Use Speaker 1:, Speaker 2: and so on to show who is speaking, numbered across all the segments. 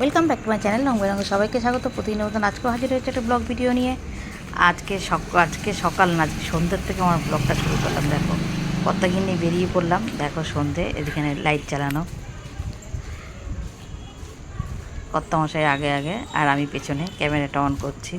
Speaker 1: Welcome back to my channel রঙ বেরঙে সবাইকে স্বাগত। প্রতিদিনের মতন আজকেও হাজির হয়েছে একটা ব্লগ ভিডিও নিয়ে। আজকে আজকে সকাল না, আজকে সন্ধ্যের থেকে আমার ব্লগটা শুরু করলাম, দেখো। কতকে নিয়ে বেরিয়ে পড়লাম, দেখো সন্ধে এদিকে লাইট চালানো। কর্তা মশাই আগে আগে, আর আমি পেছনে, ক্যামেরাটা অন করছি।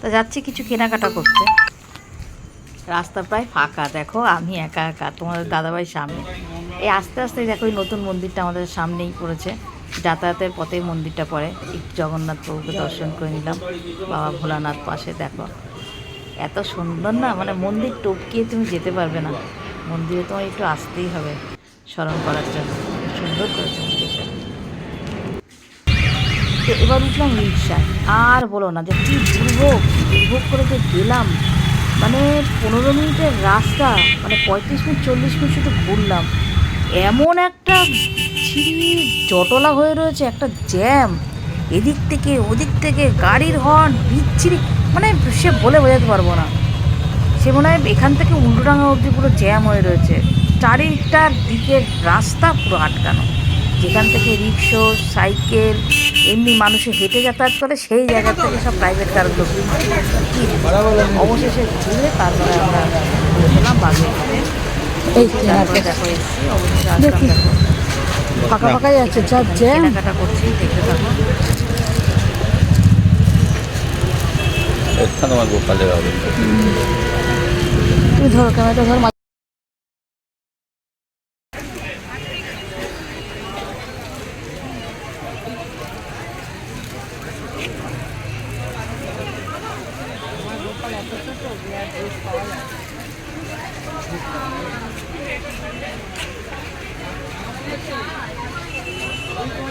Speaker 1: তো যাচ্ছি, কিছু কেনাকাটা করতে। রাস্তা প্রায় ফাঁকা, দেখো, আমি একা একা, তোমাদের দাদাভাই সামনে। এই আস্তে আস্তে দেখো এই নতুন মন্দিরটা আমাদের সামনেই পড়েছে। যাতায়াতের পথেই মন্দিরটা পড়ে। জগন্নাথ প্রভুকে দর্শন করে নিলাম। বাবা ভোলানাথ পাশে দেখো। এত সুন্দর না মানে মন্দির টপকিয়ে তুমি যেতে পারবে না। মন্দিরে তোমার একটু আসতেই হবে স্মরণ করার জন্য। সুন্দর করেছে মন্দিরটা। তো এবার উঠলাম রিক্সায়। আর বলো না যে কি দুর্ভোগ। দুর্ভোগ করে যে গেলাম। মানে পনেরো মিনিটের রাস্তা মানে পঁয়ত্রিশ মিনিট, চল্লিশ মিনিট শুধু ঘুরলাম। এমন একটা ছিরি জটলা হয়ে রয়েছে, একটা জ্যাম। এদিক থেকে ওদিক থেকে গাড়ির হর্ন বিচ্ছিরি মানে সে বলে বোঝাতে পারব না। সে মনে হয় এখান থেকে উল্টোডাঙ্গা অবধি পুরো জ্যাম হয়ে রয়েছে। চারিটার দিকের রাস্তা পুরো আটকানো। যেখান থেকে রিক্সো, সাইকেল, এমনি মানুষে হেঁটে যাতায়াত করে, সেই জায়গা থেকে সব প্রাইভেট কারগুলো অবশেষে ঘুরে তারপরে আমরা গেলাম দেখো।
Speaker 2: ফাঁকা ফাঁকাই আছে যা জ্যাম
Speaker 1: কেনাকাটা করছি দেখতে থাকো
Speaker 3: এখানে আমার গোপালের হবে
Speaker 2: তুমি ধরো ক্যামেরাটা ধর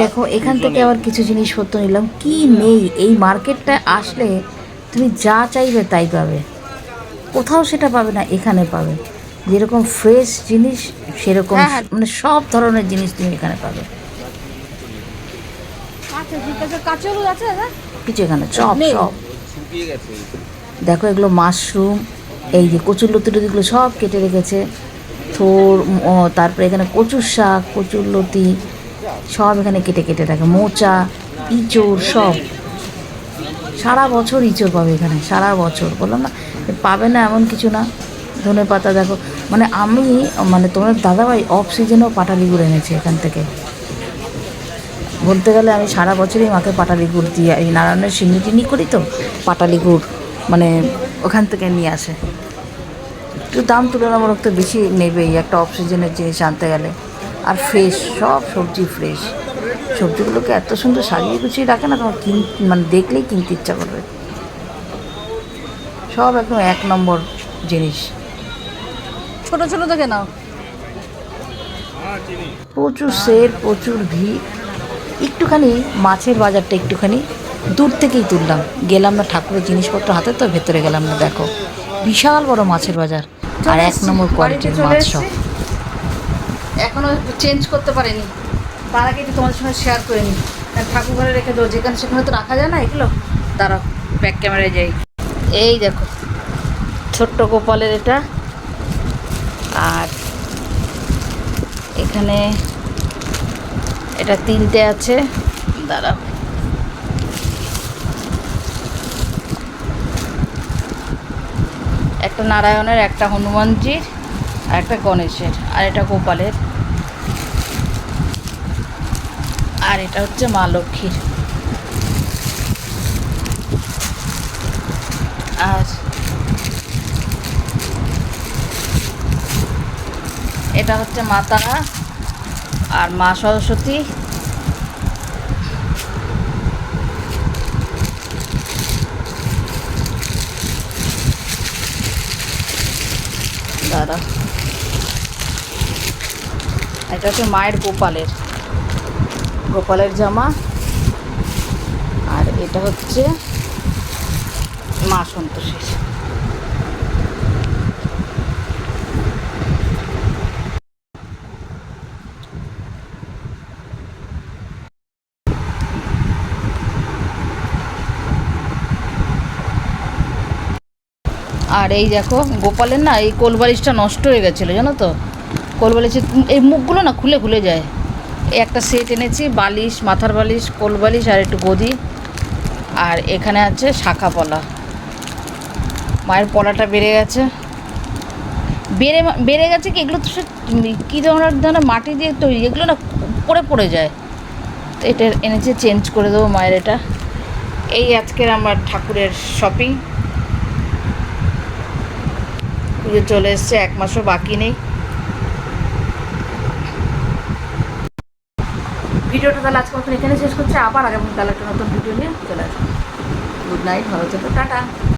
Speaker 3: দেখো
Speaker 1: এখান থেকে আবার কিছু জিনিসপত্র নিলাম। কি নেই? এই মার্কেটটা আসলে তুমি যা চাইবে তাই পাবে। কোথাও সেটা পাবে না এখানে পাবে। যেরকম ফ্রেশ জিনিস সেরকম মানে সব ধরনের জিনিস তুমি এখানে পাবে। কিছু এখানে সব
Speaker 2: নেই।
Speaker 1: সব। দেখো এগুলো মাশরুম এই যে কচুর লতি টতিগুলো সব কেটে রেখেছে। থোর তারপরে এখানে কচুর শাক কচুর লতি। সব এখানে কেটে কেটে থাকে। মোচা, ইঁচড়, সব। সারা বছর ইঁচড় পাবে এখানে, সারা বছর। বললাম, না, পাবে না এমন কিছু না। ধনে পাতা দেখো। মানে আমি মানে তোমার দাদাভাই অফ সিজনেও পাটালি গুড় এনেছে এখান থেকে। বলতে গেলে আমি সারা বছরই মাকে পাটালি গুড় দিয়ে, এই নারায়ণের সিন্নি টিনি করি তো পাটালি গুড় মানে ওখান থেকে নিয়ে আসে। একটু দাম তুলনামূলক তো বেশি নেবেই একটা অফ সিজনের জিনিস আনতে গেলে। আর ফ্রেশ সব সবজি ফ্রেশ সবজিগুলোকে এত সুন্দর সাজিয়ে গুছিয়ে রাখে না তোমার কিন মানে দেখলেই কিনতে ইচ্ছা করবে। সব একদম এক নম্বর জিনিস।
Speaker 2: ছোট ছোট দেখে নাও।
Speaker 1: প্রচুর সের প্রচুর ভিড় একটুখানি মাছের বাজারটা একটুখানি দূর থেকেই তুললাম। গেলাম না ঠাকুরের জিনিসপত্র হাতে তো ভেতরে গেলাম না দেখো। বিশাল বড় মাছের বাজার। আর এক নম্বর কোয়ালিটির মাছ সব। এখনও চেঞ্জ করতে পারেনি। তার আগে একটু তোমাদের সঙ্গে শেয়ার করে নিই। ঠাকুর ঘরে রেখে দেবো যেখানে সেখানে তো রাখা যায় না, এগুলো? দাঁড়াও ব্যাক ক্যামেরায় যাই। এই দেখো, ছোট্ট গোপালের এটা। আর এখানে এটা তিনটে আছে। দাঁড়াও। একটা নারায়ণের, একটা হনুমানজির। আর একটা গণেশের, আর এটা গোপালের। আর এটা হচ্ছে মা লক্ষ্মীর। আর এটা হচ্ছে মা তারা আর মা সরস্বতী। দাদা। এটা হচ্ছে মায়ের গোপালের। গোপালের জামা। আর
Speaker 2: এটা হচ্ছে মা সন্তোষের। আর এই দেখো, গোপালের না এই কোলবালিশটা নষ্ট হয়ে গেছিল, জানো তো? কোলবালিশের এই মুখগুলো না খুলে খুলে যায়। একটা সেট এনেছি, বালিশ, মাথার বালিশ, কোল বালিশ আর একটু গদি। আর এখানে আছে শাখা পলা। মায়ের পলাটা বেড়ে গেছে। বেড়ে বেড়ে গেছে কি? এগুলো তো সে কী ধরনের ধরনের মাটি দিয়ে তৈরি? এগুলো না পড়ে পড়ে যায়। তো এটা এনেছে, চেঞ্জ করে দেবো মায়ের এটা। এই আজকের আমার ঠাকুরের শপিং পুজো চলে এসছে, এক মাসও বাকি নেই। ভিডিওটা তাহলে আজকে মতন এখানে শেষ করছে। আবার আগামীকাল একটা নতুন ভিডিও নিয়ে চলে আসব। গুড নাইট ভালো থেকো। টাটা।